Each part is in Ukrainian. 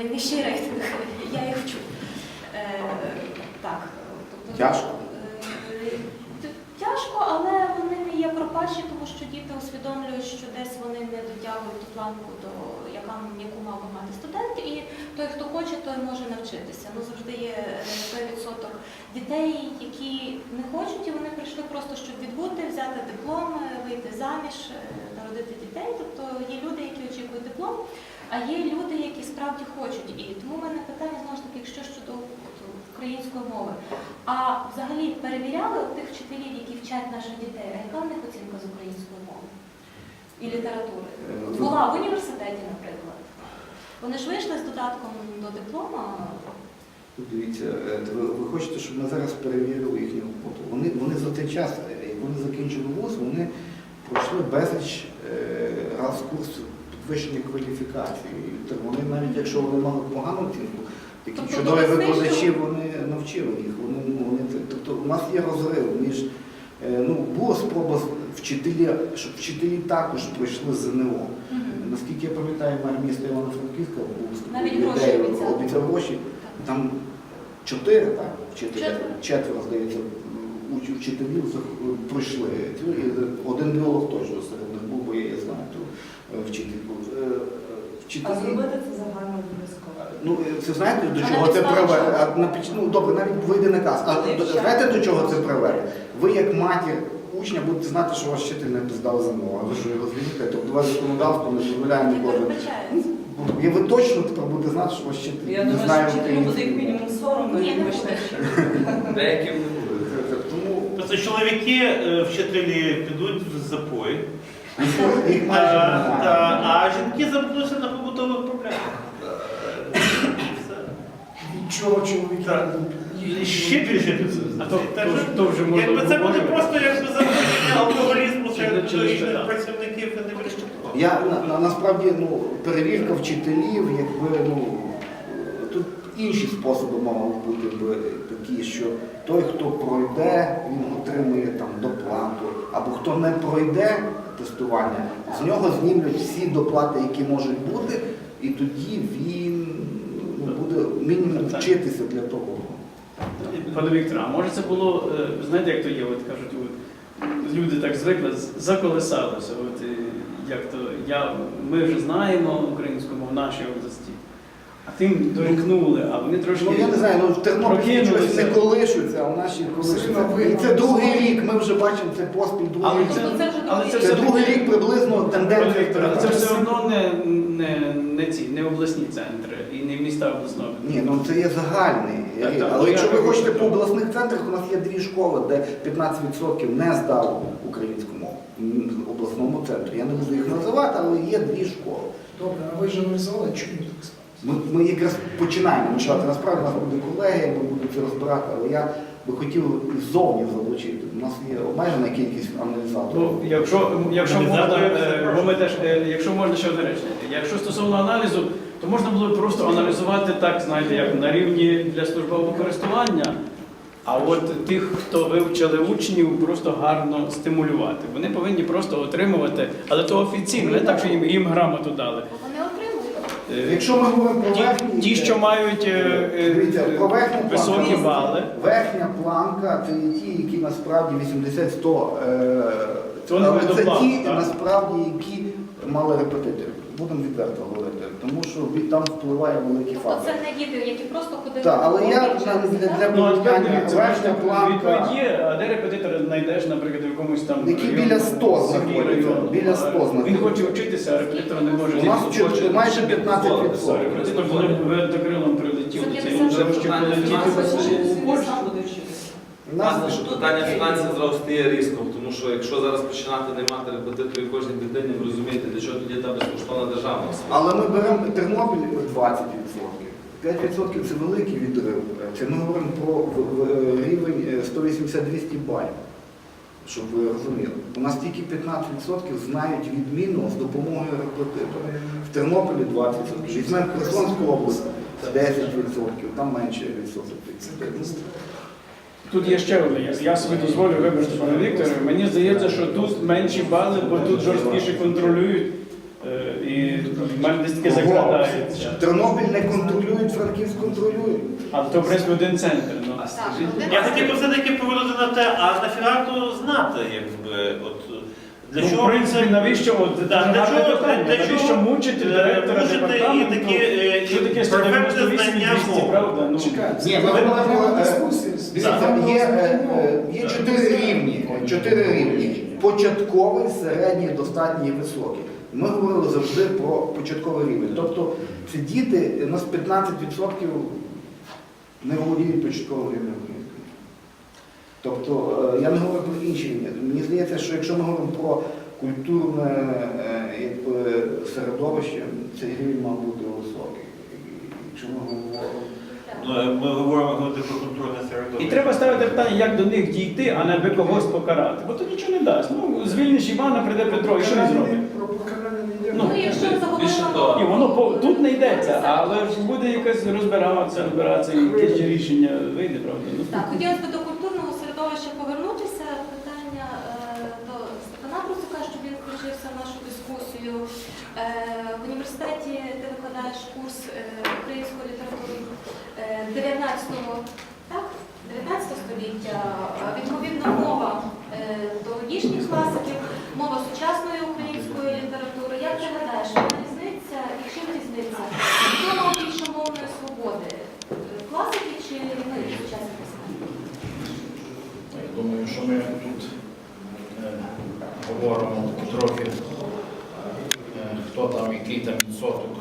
найвищий рейтинг. Я їх вчу. Е, так. тобто, Тяжко? е, Тяжко, але вони не є пропащі, тому що діти усвідомлюють, що десь вони не дотягують ту планку, до яка, яку мав би мати студент, і той, хто хоче, той може навчитися. Ну завжди є е, той відсоток дітей, які не хочуть, і вони прийшли просто щоб відбути, взяти диплом, е, вийти заміж, е, народити дітей. Тобто є люди, які очікують диплом, а є люди, які справді хочуть. І тому в мене питання знову ж таки, якщо щодо української мови. А взагалі перевіряли тих вчителів, які вчать наших дітей, а яка в них оцінка з української мови і літератури? От була в університеті, наприклад. Вони ж вийшли з додатком до диплома. Дивіться, е, ви, хочете, щоб ми зараз перевірили їхню роботу. Вони, вони за цей час, е, як вони закінчили вуз, вони пройшли безліч е, раз курсів підвищення кваліфікації. Та Вони навіть якщо вони мали погану оцінку, такі Тобто чудові викладачі, вони навчили їх. Вони, ну, вони, тобто у нас є розрив між. е, Ну, була спроба вчителі, щоб вчителі також пройшли ЗНО. Наскільки я пам'ятаю, мер міста Івано-Франківська був обіцяв. гроші. Там чотири, так, вчителі, Четверо. четверо, здається, вчителів пройшли. Один біолог точно серед них був, бо я знаю, вчительку. Е, е, А зробити це загально обов'язково. ну, е, це знаєте, до А чого це приведе? А на піч- Ну, добре, навіть вийде наказ. А до- знаєте, до чого це приведе? Ви як матір учня будете знати, що ваш вчитель не здав ЗНО. А ви що його звільните? Тобто у вас законодавство не дозволяє Не ніколи. передбачається. І ви точно тепер будете знати, що ваш вчитель Я не думаю, знає що вчителю буде як мінімум соромно, Ні, не вибачте. Деяким не буде. Тому Тобто чоловіки, е, вчителі підуть в запой, а, та- а жінки замкнуться на побутових проблемах. Все. Від чого чоловіки Так. І Ще більше А то- Так то що, то вже можна Якби це буде обговорювати. просто якби алкоголізму Чи серед не педагогічних працівників, не вирішив. Я на, на- насправді ну, перевірка вчителів, якби ну тут інші способи мали бути б такі, що той, хто пройде, він отримує там доплату, або хто не пройде тестування, з нього знімуть всі доплати, які можуть бути, і тоді він ну, буде мінімум вчитися для того. Пане Вікторе, а може це було, е, знаєте, як то є, от кажуть, от, люди так звикли, заколесалися. От, е, як то, я, ми вже знаємо українську мову а тим дорікнули, а вони трошки. Ну я не знаю, ну в Тернополі щось не колишуться, а в нашій колишуться. І це другий рік, ми вже бачимо це поспіль другий Але рік. це, це вже але це другий Це все другий рік приблизно тенденція. Але це все одно не, не, не ці, не обласні центри і не міста обласного. Ні, ну це є загальний. Так, так, Але ну, якщо я ви хочете по обласних центрах, у нас є дві школи, де 15% не здали українську мову М, в обласному центрі. Я не буду їх називати, але є дві школи. Добре, а ви ж аналізували, чому так сталося? Ми, ми якраз починаємо почати. Насправді у нас буде колегія, ми будемо це розбирати, але я би хотів і ззовні залучити. У нас є обмежена кількість аналізаторів. Ну, якщо, якщо можна, е, бо ми теж, е, якщо можна ще одне речення. Якщо стосовно аналізу, то можна було б просто аналізувати так, знаєте, як на рівні для службового користування. А от тих, хто вивчили учнів, просто гарно стимулювати. Вони повинні просто отримувати, але то офіційно, не так, що їм, їм грамоту дали. Бо Вони отримують. Е, Якщо ми говоримо про Ті, верхній, ті, що мають е, е, Дивіться, про верхню високі планку. бали, Верхня планка це не ті, які насправді 80-100. Е, Це вони але це доплату, ті, так? насправді, які мали репетиторів. Будемо відверто говорити, тому що від- там впливає великий Тобто фактор. це не діти, які просто ходили. Так, але я уроки, для, для, Ну, а тепер порівняння дивіться, верхня бачите, планка, відповідь є, а де репетитора знайдеш, наприклад, в якомусь там Які районі, біля 100 селі, знаходяться, району. біля 100 Він знаходяться. хоче вчитися, а репетитор не може. у нас Він хоче- майже 15%. Репетитор коли вертокрилом прилетів, Це це 50 він вже. Польщу. сам буде вчитися. У нас Власне, що питання фінансів зразу стає різком, тому що якщо зараз починати наймати репетиторів кожній дитині, ви розумієте, для чого тоді та безкоштовна державна освіта. Але ми беремо Тернопіль 20%. 5% це великий відрив. Це ми говоримо про рівень е, 180-200 балів. Щоб ви розуміли. У нас тільки 15% знають відмінно з допомогою репетитора. В Тернополі 20%. Візьмемо Херсонську область 10%, там менше відсоток. Тут є ще одне. Я- собі дозволю вибачте, пане Вікторе. Мені здається, що тут менші бали, бо тут жорсткіше контролюють. Е, І в мене десь таке закрадається. Тернопіль не контролюють, Франківськ контролює. А то прийшли один центр. Ну. Я хотів би все-таки повернути на те, а нафіга то знати, якби, от, для Ну, чого в принципі, це- навіщо от Да, для чого- питання, для навіщо чого, мучити е, директора і департаменту? такі, е, Що таке і 198 знання 200, правда? Ну, Чекайте, Ні, ми це говоримо окрема про, е. Дивіться, є, є чотири рівні. Чотири рівні. Початковий, середній, достатній і високий. Ми говорили завжди про початковий рівень. Тобто це діти, у нас 15% не володіють початковим рівнем. Тобто е, я не говорю про інші. Мені здається, що якщо ми говоримо про культурне е, якби, середовище, цей рівень мав бути високий. Якщо ми говоримо Ну, ми говоримо говорити про культурне середовище. І треба ставити питання, як до них дійти, а не би когось покарати. Бо то нічого не дасть. Ну, звільниш Івана, прийде Петро, і що він зробить? Про покарання не йде. Ну, Ну, якщо заговоримо того. І воно по- тут не йдеться, але ж буде якось розбиратися, розбиратися, і якесь рішення вийде, правда? Ну, Так, хотілося б до культурного середовища повернутися. Питання е, до Степана Прусака, щоб він включився в нашу дискусію. Е, В університеті ти викладаєш курс е, української літератури е, 19-го, так? 19 століття, Е, відповідно мова е, тодішніх класиків, мова сучасної української літератури. Як ти гадаєш, вона різниця і чим різниця? Хто мав більше мовної свободи? Е, Класики чи ми сучасні письменники? Я думаю, що ми тут е, говоримо трохи, е, хто там, який там відсоток,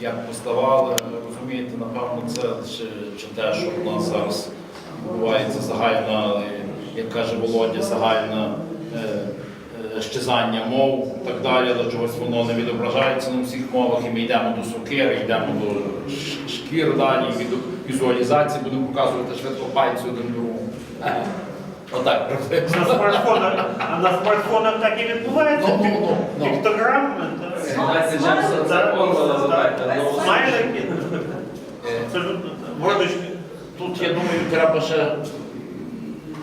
як поставали. Розумієте, напевно, це чи, чи те, що в нас зараз відбувається загальна, як каже Володя, загальне е, е, щезання мов і так далі, але чогось воно не відображається на всіх мовах, і ми йдемо до сокири, йдемо до шкір далі, і до візуалізації будемо показувати швидко пальці один другому. Е, Отак, приблизно. на смартфонах так і відбувається. Ну, смайлики. Е, Абсолютно. Тут, я думаю, треба ще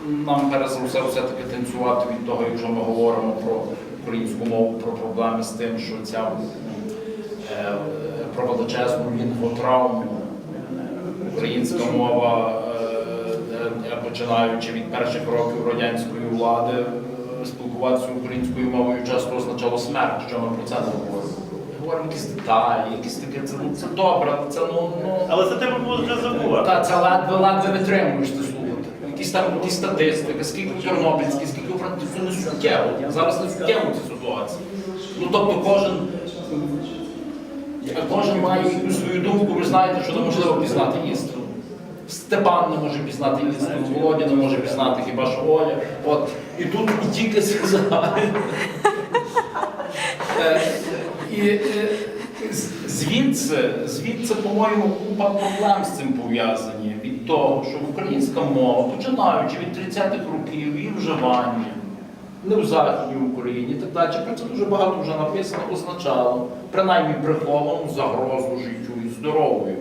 нам перш за все все-таки танцювати від того, якщо ми говоримо про українську мову, про проблеми з тим, що ця е, про величезну лінгвотравму, українська мова, е, е, починаючи від перших років радянської влади, е, спілкуватися українською мовою часто означало смерть, що ми про це не говоримо. Говоримо якісь деталі, якісь таке, це, ну, це добре, але це ну, ну Але за тебе було вже забувати. та це ледве ледве витримуєш ти слухати. Якісь там якісь статистики, скільки в Тернопільській, скільки у Франківську, це не суттєво. Зараз не суттєво ці ситуації. Ну тобто кожен, кожен має якусь свою думку, ви знаєте, що неможливо пізнати істину. Степан не може пізнати істину, Володя не може пізнати хіба що Оля. От. І тут тільки сказали. Е, І е, звідси, звідси, по-моєму, купа проблем з цим пов'язані. Від того, що українська мова, починаючи від 30-х років, її вживання, не в Західній Україні так далі. Про це дуже багато вже написано, означало, принаймні приховану загрозу життю і здоров'ю.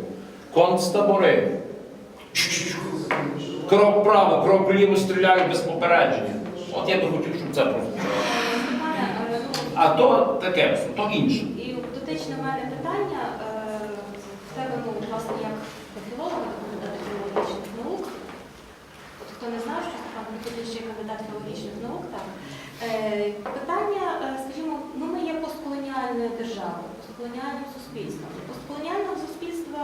Концтабори. Крок право, крок вліво стріляють без попередження. От я би хотів, щоб це прозвучало. Е, А то таке, то інше. І дотичне в мене питання, е, в тебе, ну, власне, як філолога, кандидата філологічних наук. От хто не знає, що Степан Миколаївич є кандидат філологічних наук, так. Е, Питання, скажімо, ну ми є постколоніальною державою, постколоніальним суспільством. Постколоніального суспільства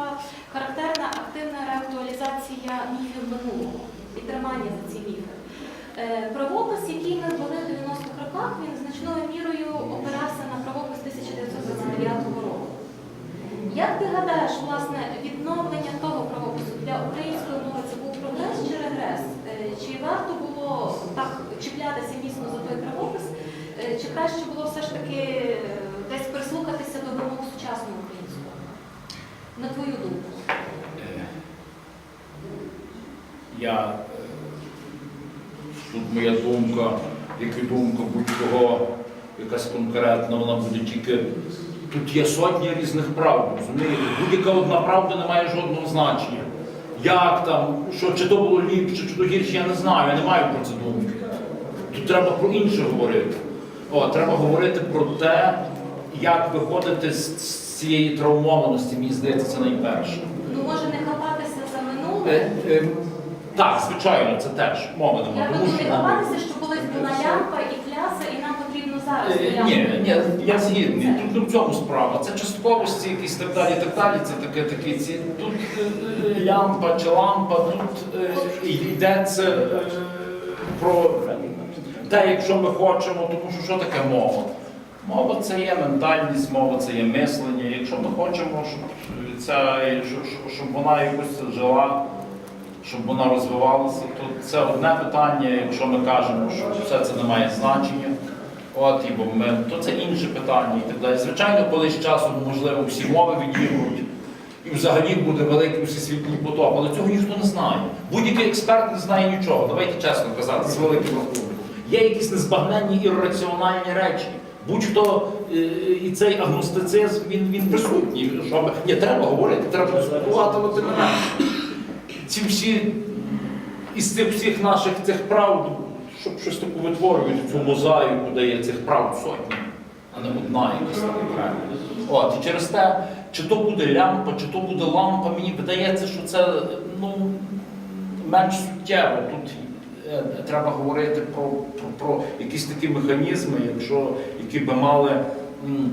характерна активна реактуалізація міфів минулого і тримання за ці міфи. Е, Правопис, який ми ввели в 90-х роках, він значною мірою опирався на правопис 1929 року. Як ти гадаєш, власне, відновлення того правопису для української мови це був прогрес чи регрес? Е, Чи варто було так чіплятися міцно за той правопис, Е, чи краще було все ж таки десь прислухатися до вимог сучасної української? На твою думку? Я тут моя думка, як і думка будь-кого, якась конкретна, вона буде тільки. Тут є сотні різних правд, розумієте? Будь-яка одна правда не має жодного значення. Як там, що чи то було ліпше, чи то гірше, я не знаю, я не маю про це думки. Тут треба про інше говорити. О, треба говорити про те, як виходити з, з цієї травмованості, мені здається, це найперше. Ну може не хапатися за минуле. Е, е, так, звичайно, це теж мова Я немає. веду Тому що колись була лямпа і пляса, і нам потрібно зараз. Е, лямпу. Ні, ні, я згідний. Тут не в цьому справа. Це частковості якісь так далі, так далі. Це таке такі ці. Тут е, е, лямпа чи лампа, тут е, йдеться е, про те, якщо ми хочемо, тому що що таке мова? Мова це є ментальність, мова це є мислення. Якщо ми хочемо, щоб ця щоб, щоб вона якось жила. Щоб вона розвивалася, то це одне питання. Якщо ми кажемо, що все це не має значення, от і бо ми, то це інше питання і так далі. Звичайно, колись часом можливо всі мови відігрують, і взагалі буде великий всесвітній потоп, але цього ніхто не знає. Будь-який експерт не знає нічого. Давайте чесно казати, з великим рахунком. Є якісь незбагненні ірраціональні речі. Будь-хто е, і цей агностицизм він, він присутній. Щоб ні, треба говорити, треба дискутувати, але тим не менше ці всі із цих всіх наших цих прав, щоб щось таке витворювати, цю мозаїку, де є цих прав сотні, а не одна якась. От, і через те, чи то буде лямпа, чи то буде лампа, мені видається, що це ну, менш суттєво. Тут е, треба говорити про, про, про якісь такі механізми, якщо, які би мали м,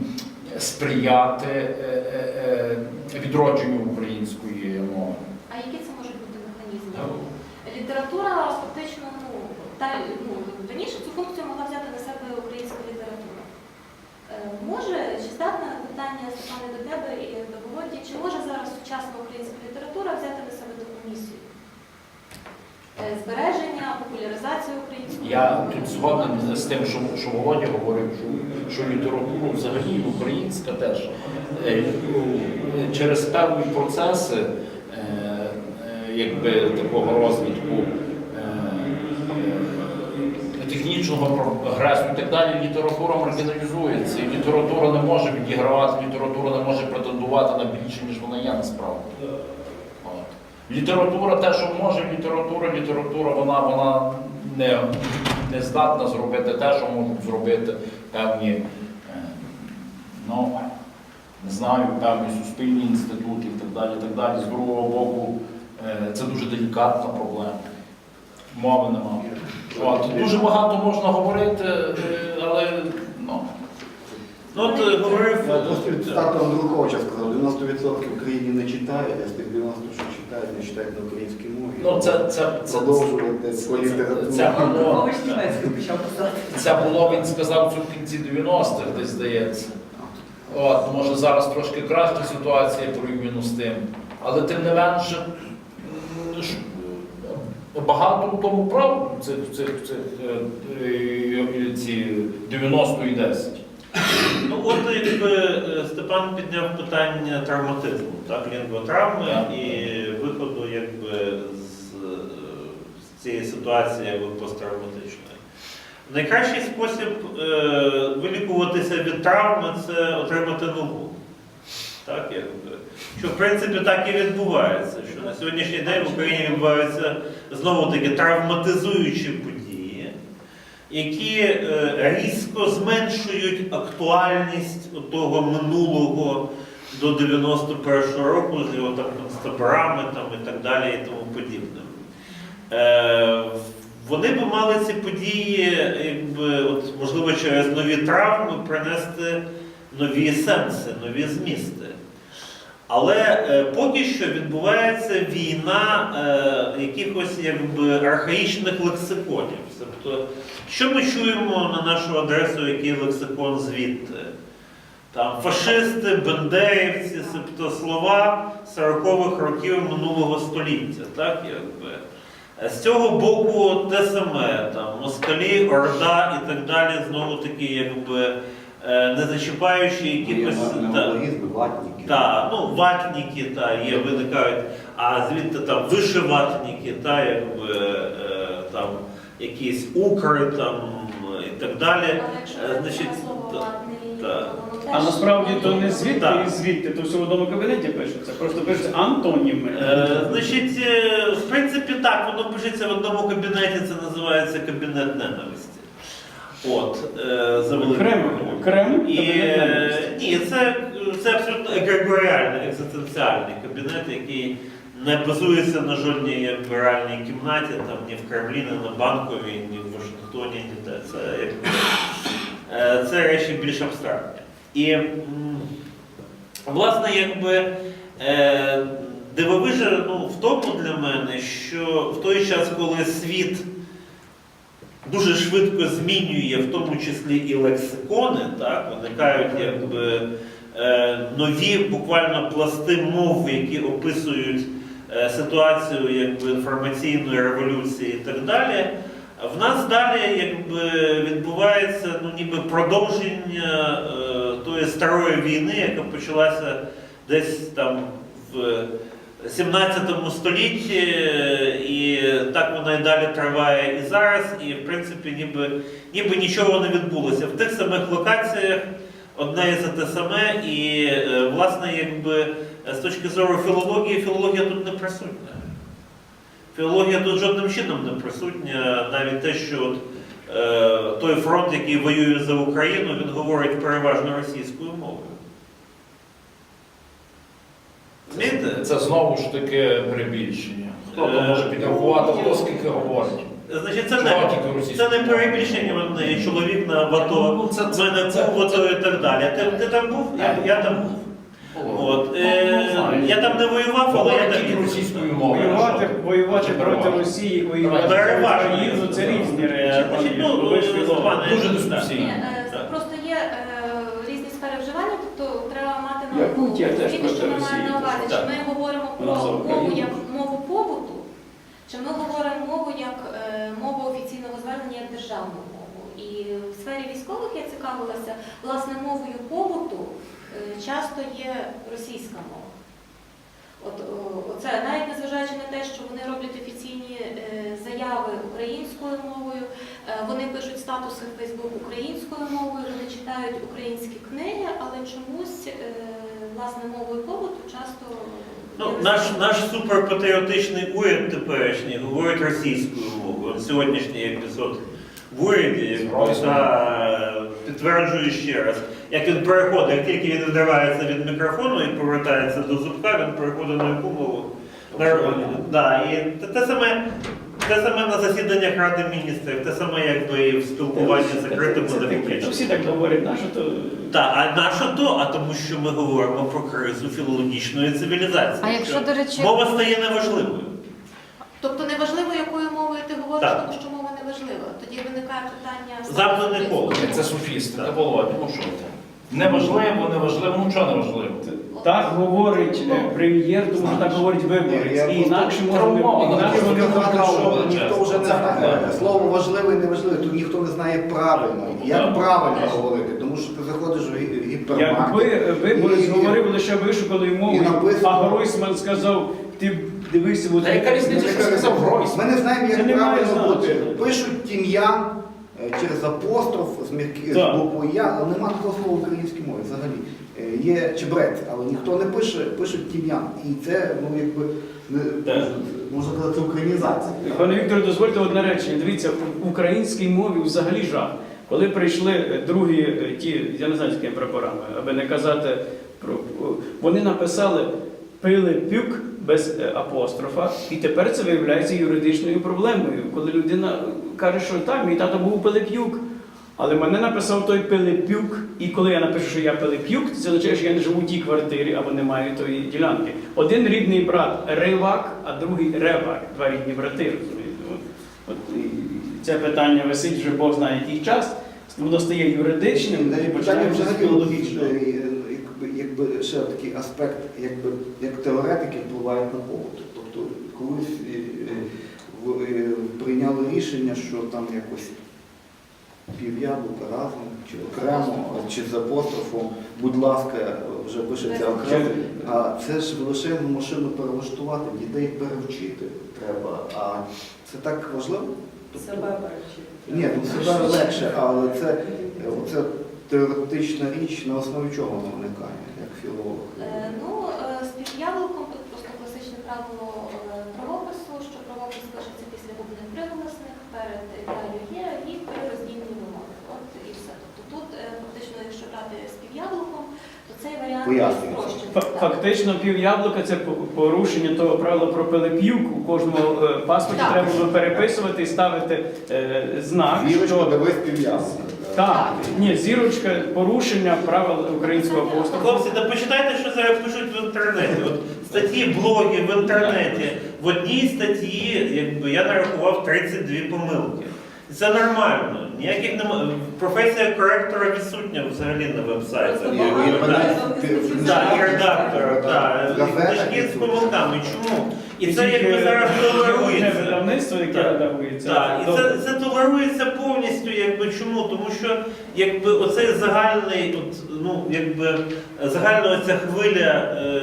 сприяти е, е, е, відродженню української мови. А які це можуть? Література фактично, ну, та, ну, раніше цю функцію могла взяти на себе українська література. Е, Може, чи здатне питання Степане до тебе і до Володі, чи може зараз сучасна українська література взяти на себе таку місію? Е, Збереження, популяризацію української Я тут згоден з тим, що, що Володя говорив, що, що літературу взагалі українська теж е, ну, через певні процеси якби такого розвитку е, е, технічного прогресу і так далі, література маргіналізується. І література не може відігравати, література не може претендувати на більше, ніж вона є насправді. От. Література те, що може література, література, вона, вона не, не здатна зробити те, що можуть зробити певні, е, ну, не знаю, певні суспільні інститути і так далі. так далі. З другого боку, це дуже делікатна проблема. Мови немає. От, дуже багато можна говорити, е, але ну, Ну, от е, говорив. Я просто від цитату Андруховича сказав, 90% в країні не читають, а з тих 90, що читають, не читають на українській мові. ну це, це, це, Продовжувати по це, літературі. це було. Це він сказав це в кінці 90-х, десь здається. От, може зараз трошки краща ситуація порівняно з тим. Але тим не менше, е, багато в тому правду цих, цих, цих е, е, ці 90 і 10. Ну от якби е, Степан підняв питання травматизму, так, лінгвотравми Так. і виходу якби з, з цієї ситуації якби, посттравматичної. Найкращий спосіб е, вилікуватися від травми це отримати нову. Так, якби. Що в принципі так і відбувається, що на сьогоднішній день в Україні відбуваються знову таки травматизуючі події, які е, різко зменшують актуальність того минулого до 91-го року з його там концтаборами там, і так далі і тому подібне. Е, вони би мали ці події, якби, от, можливо, через нові травми принести нові сенси, нові змісти. Але е, поки що відбувається війна е, якихось якби, архаїчних лексиконів. Тобто, що ми чуємо на нашу адресу, який лексикон звідти? Там фашисти, бендерівці, тобто слова 40-х років минулого століття. Так, якби. Е, З цього боку те саме, там, москалі, орда і так далі, знову таки, якби, не зачіпаючи якихось. та- ватніки. та, ну, ватніки та, є, виникають, а звідти там вишиватніки, та, якби, е, там, якісь укри там, і так далі. Е, значить, та- та. А насправді то не звідти Так. і звідти, то все в одному кабінеті пишеться. Просто пишеться антоніми. Е, значить, е, в принципі, так, воно пишеться в одному кабінеті, це називається кабінет ненависті. От, е, за великим Крем, рахунком. крем, І, кабінет е, ні, це, це абсолютно егрегоріальний, екзистенціальний кабінет, який не базується на жодній якби, реальній кімнаті, там, ні в Кремлі, ні на Банковій, ні в Вашингтоні, ні де. Це, якби, е, це речі більш абстрактні. І, м, власне, якби. Е, Дивовижа ну, в тому для мене, що в той час, коли світ дуже швидко змінює, в тому числі і лексикони, так, виникають якби, е, нові буквально пласти мов, які описують е, ситуацію якби, інформаційної революції і так далі. В нас далі якби, відбувається ну, ніби продовження е, тої старої війни, яка почалася десь там в 17 столітті, і так вона і далі триває і зараз, і в принципі ніби, ніби нічого не відбулося. В тих самих локаціях одне і за те саме, і е, власне, якби з точки зору філології, філологія тут не присутня. Філологія тут жодним чином не присутня, навіть те, що от, е, той фронт, який воює за Україну, він говорить переважно російською мовою. Розумієте? Це знову ж таки перебільшення. Хто то може підрахувати, хто скільки говорить. Значить, це не, це не перебільшення, в мене чоловік на ВАТО, Ну, це- це- мене це- був в АТО і так далі. Ти, ти там був? Я, я там був. От, Ну, е, ну, я там не воював, але я тільки російською мовою. Воювати, воювати проти? Росії, воювати Переважно. Це різні речі. Е, значить, ну, Юрію. Ви ж е, пане, Дуже так. дискусійно. Ні, е, Так. Просто є е, різні сфери вживання, тобто треба мати Я теж проти що ми маємо на увазі. Чи так. ми говоримо Вона за про мову Україну. як мову побуту, чи ми говоримо мову як е, мову офіційного звернення як державну мову. І в сфері військових я цікавилася, власне, мовою побуту е, часто є російська мова. От о, це навіть незважаючи на те, що вони роблять офіційні е, заяви українською мовою, е, вони пишуть статуси в Фейсбук українською мовою, вони читають українські книги, але чомусь е, власне мовою побуту часто Ну, наш, наш суперпатріотичний уряд теперішній говорить російською мовою. От Сьогоднішній епізод в уряді та, підтверджує ще раз, як він переходить, як тільки він відривається від мікрофону і повертається до зубка, він переходить на яку мову? На, да, і те, те саме. Те саме на засіданнях Ради міністрів, те саме якби і в спілкуванні з закритими Це таке. Ну. Всі так говорять, нащо то Так, а на що то? А тому що ми говоримо про кризу філологічної цивілізації. А якщо, до речі, мова стає неважливою. Тобто неважливо, якою мовою ти говориш, Так. тому що мова неважлива. Тоді виникає питання Замкнене коло. Це софістика, Володя, ну що? Неважливо, неважливо, ну чого неважливо? Так говорить е, прем'єр, тому що так говорить виборець. І інакше можна інакше вони Ніхто можуть вже не знає. Слово важливе і неважливе, тут ніхто не знає правильно. Як правильно говорити, тому що ти заходиш в гі- Якби гіпермаркет. виборець і- говорив лише вишуканою І мовою, написано- а Гройсман сказав, ти дивися, Та яка різниця, що сказав Гройсман? Ми не знаємо, Це як має правильно бути. значення. Пишуть тім'ян е, через апостроф з, м'які- з Так. буквою Я, але нема такого слова в українській мові взагалі. Е, Є чебрець, але ніхто не пише, пишуть тім'ян. І це, ну якби, не, можна казати, українізація. Пане Вікторе, дозвольте одне речення. Дивіться, в українській мові взагалі жах. Коли прийшли е, другі е, ті, я не знаю, з якими прапорами, аби не казати про. Вони написали пили пюк без апострофа, і тепер це виявляється юридичною проблемою. Коли людина каже, що так, мій тато був Пилип'юк. Але мене написав той Пилипюк, і коли я напишу, що я Пилип'юк, це означає, що я не живу в тій квартирі або не маю тої ділянки. Один рідний брат Ривак, а другий Ревак, два рідні брати, розумієте. От, от, і це питання висить вже Бог знає який час, воно стає юридичним, і Питання починаємо філологічно. е, якби, ще такий аспект, якби як теоретики впливають на побут. Тобто колись е, е, прийняли рішення, що там якось пів'яблука разом, чи окремо, чи з апострофом, будь ласка, вже пишеться окремо. А це ж лише машину перелаштувати, дітей перевчити треба. А це так важливо? Тобто- Себе перевчити. ні, ну себе легше, але це оце теоретична річ, на основі чого вона виникає, як філолог. Е, Ну, е, з під'явником тут просто класичне правило е, правопису, що правопис пишеться після губних приголосних перед «я», «є» і при роздільній пів'яблуком, то цей варіант спрощений. Фактично пів яблука це по- порушення того правила про пилипівку. У кожному е, паспорті Так. треба було переписувати і ставити е, знак. Вірочка, що... дивись пів'ясно. Так, ні, зірочка порушення правил українського поступу. Хлопці, та почитайте, що зараз пишуть в інтернеті. От статті, блоги в інтернеті. В одній статті, якби я нарахував 32 помилки. Це нормально. Ніяких нема. Професія коректора відсутня взагалі на вебсайті. Просто І- і багато мене- людей ти- записують. Так, і редактора, так. Книжки з помилками. Чому? І це якби зараз толерується. видавництво, яке Так. редагується. Так, і це, це толерується повністю, якби чому? Тому що якби оцей загальний, от, ну, якби загальна оця хвиля е,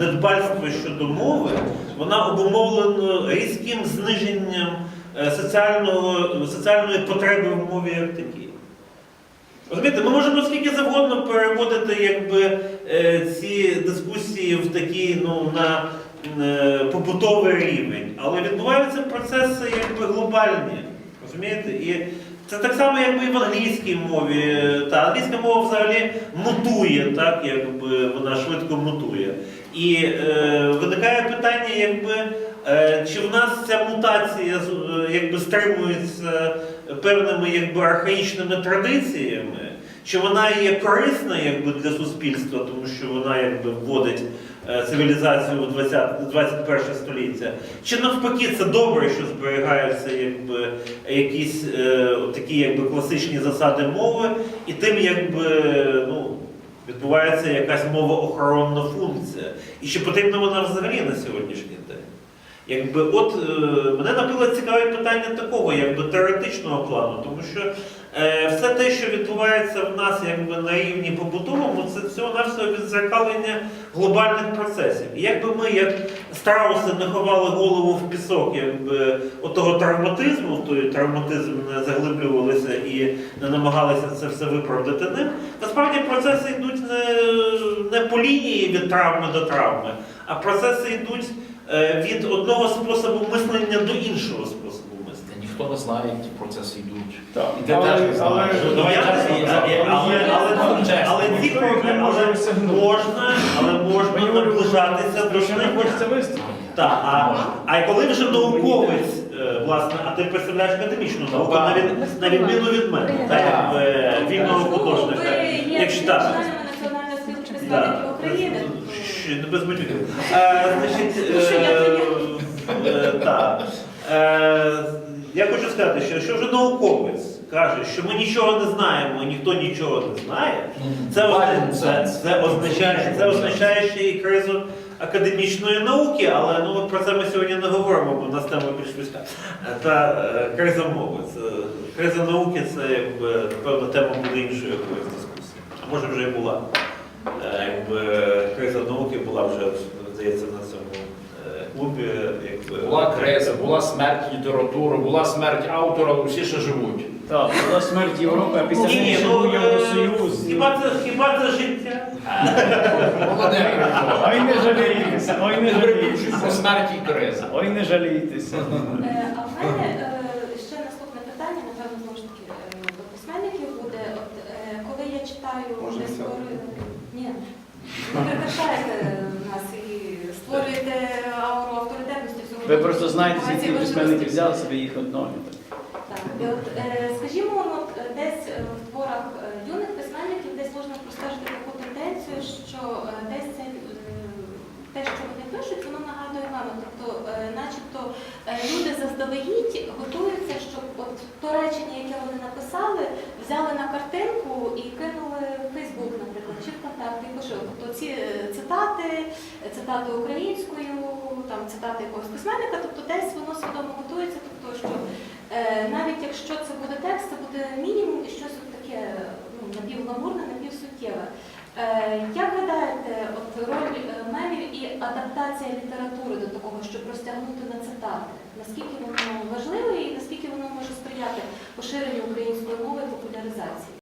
недбальства щодо мови, вона обумовлена різким зниженням соціального, соціальної потреби в мові як такій. Розумієте, ми можемо скільки завгодно переводити якби, е, ці дискусії в такий ну, на е, побутовий рівень, але відбуваються процеси якби, глобальні. Розумієте? І це так само, якби і в англійській мові. Та англійська мова взагалі мутує, так, якби вона швидко мутує. І е, виникає питання, якби, е, чи в нас ця мутація е, якби, стримується певними якби, архаїчними традиціями, чи вона є корисна якби, для суспільства, тому що вона якби, вводить е, цивілізацію в 20, 21 століття, чи навпаки це добре, що зберігаються якби, якісь е, такі якби, класичні засади мови, і тим якби, ну, відбувається якась мовоохоронна функція. І чи потрібна вона взагалі на сьогоднішній день? Якби, от е, мене, наприклад, цікавить питання такого, якби теоретичного плану, тому що е, все те, що відбувається в нас якби, на рівні побутовому, це всього-навсього відзеркалення глобальних процесів. І якби ми, як страуси, не ховали голову в пісок, якби отого травматизму, той травматизм не заглиблювалися і не намагалися це все виправдати ним, насправді процеси йдуть не, не по лінії від травми до травми, а процеси йдуть від одного способу мислення до іншого способу мислення. Та Ніхто не знає, як ті процеси йдуть. Так. І ти теж не знаєш. але- Ну, я не знаю, але, але, ці Ніхто їх не кроки, може осягнути. можна, але можна Мені наближатися до що не знання. хочеться виступити. Так, а, а коли вже науковець, е, власне, а ти представляєш академічну науку, на, від, на відміну від мене, так, як е, вільного Ну, художника. Якщо так. Національної спілки Да. України. Ще не без матюків. Е, Значить, Ну, я е, е. Е, Я хочу сказати, що якщо вже науковець каже, що ми нічого не знаємо, ніхто нічого не знає, це, озна- це, це, означає, це означає ще і кризу академічної науки, але ну, про це ми сьогодні не говоримо, бо у нас тема більш вузька. Та е, криза мови. Це, криза науки це якби, напевно, тема буде іншої якоїсь дискусії. А може вже і була. Е, Якби криза науки була вже, здається, на цьому е, клубі. Якби, Була криза, була смерть літератури, була смерть автора, всі ще живуть. Так, була смерть Європи, а після Ні, ні, ну, е, Євросоюз. хіба це, хіба це життя? Володимир, Ой, не жалійтеся, ой, не не жалійтеся. про смерть і криза. Ой, не жалійтеся. Е, А в мене е, ще наступне питання, напевно, знову ж таки е, до письменників буде. От е, коли я читаю Можна вже сяти? створюю. Ні, ви прикрашаєте нас і створюєте ауру авторитетності всього. Ви просто знаєте, важливості. письменники взяли собі їх одного. Так, і от, е, скажімо, от, е, десь е, в творах е, юних письменників десь можна простежити таку тенденцію, що е, десь це, е, те, що вони пишуть, воно нагадує маму. Тобто, е, начебто е, люди заздалегідь готуються, щоб от то речення, яке вони написали, взяли на картинку і кинули в Фейсбук, наприклад, чи ВКонтакті, і пошили. Тобто ці е, цитати, цитати українською, там цитати якогось письменника, тобто десь воно свідомо готується, тобто що Е, навіть якщо це буде текст, це буде мінімум і щось таке ну, напівгламурне, напівсуттєве. Е, як гадаєте, от роль е, мемів і адаптація літератури до такого, щоб розтягнути на цитати? Наскільки воно важливе і наскільки воно може сприяти поширенню української мови і популяризації?